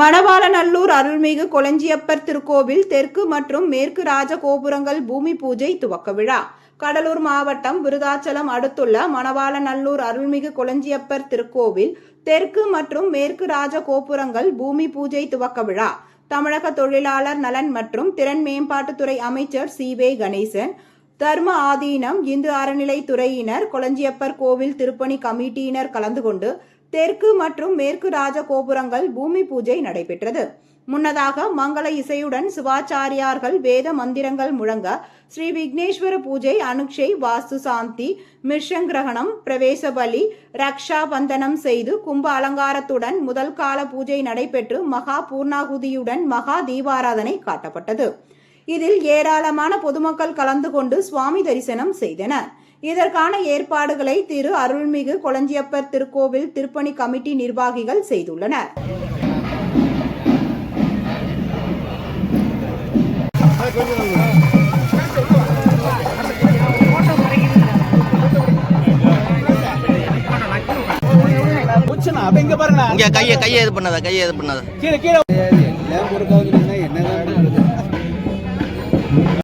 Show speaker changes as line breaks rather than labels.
மணவாளநல்லூர் அருள்மிகு கொளஞ்சியப்பர் திருக்கோவில் தெற்கு மற்றும் மேற்கு ராஜ கோபுரங்கள் பூமி பூஜை துவக்க விழா. கடலூர் மாவட்டம் விருதாச்சலம் அடுத்துள்ள மணவாளநல்லூர் அருள்மிகு கொளஞ்சியப்பர் திருக்கோவில் தெற்கு மற்றும் மேற்கு ராஜ கோபுரங்கள் பூமி பூஜை துவக்க விழா. தமிழக தொழிலாளர் நலன் மற்றும் திறன் மேம்பாட்டுத்துறை அமைச்சர் சி. வே. கணேசன் தர்ம ஆதீனம் இந்து அறநிலைத்துறையினர் கொளஞ்சியப்பர் கோவில் திருப்பணி கமிட்டியினர் கலந்து கொண்டு தெற்கு மற்றும் மேற்கு ராஜ கோபுரங்கள் பூமி பூஜை நடைபெற்றது. முன்னதாக மங்கள இசையுடன் சிவாச்சாரியார்கள் வேத மந்திரங்கள் முழங்க ஸ்ரீ விக்னேஸ்வர பூஜை அனுக்ஷை வாஸ்து சாந்தி மிர்ஷங்கிரகணம் பிரவேச பலி ரக்ஷா பந்தனம் செய்து கும்ப அலங்காரத்துடன் முதல் கால பூஜை நடைபெற்று மகா பூர்ணாகுதியுடன் மகா தீபாராதனை காட்டப்பட்டது. இதில் ஏராளமான பொதுமக்கள் கலந்து கொண்டு சுவாமி தரிசனம் செய்தனர். இதற்கான ஏற்பாடுகளை திரு அருள்மிகு கொளஞ்சியப்பர் திருக்கோவில் திருப்பணி கமிட்டி நிர்வாகிகள் செய்துள்ளனர்.
கையை கையை இது பண்ணாத கையை இது பண்ணாத.
கீழே கீழே.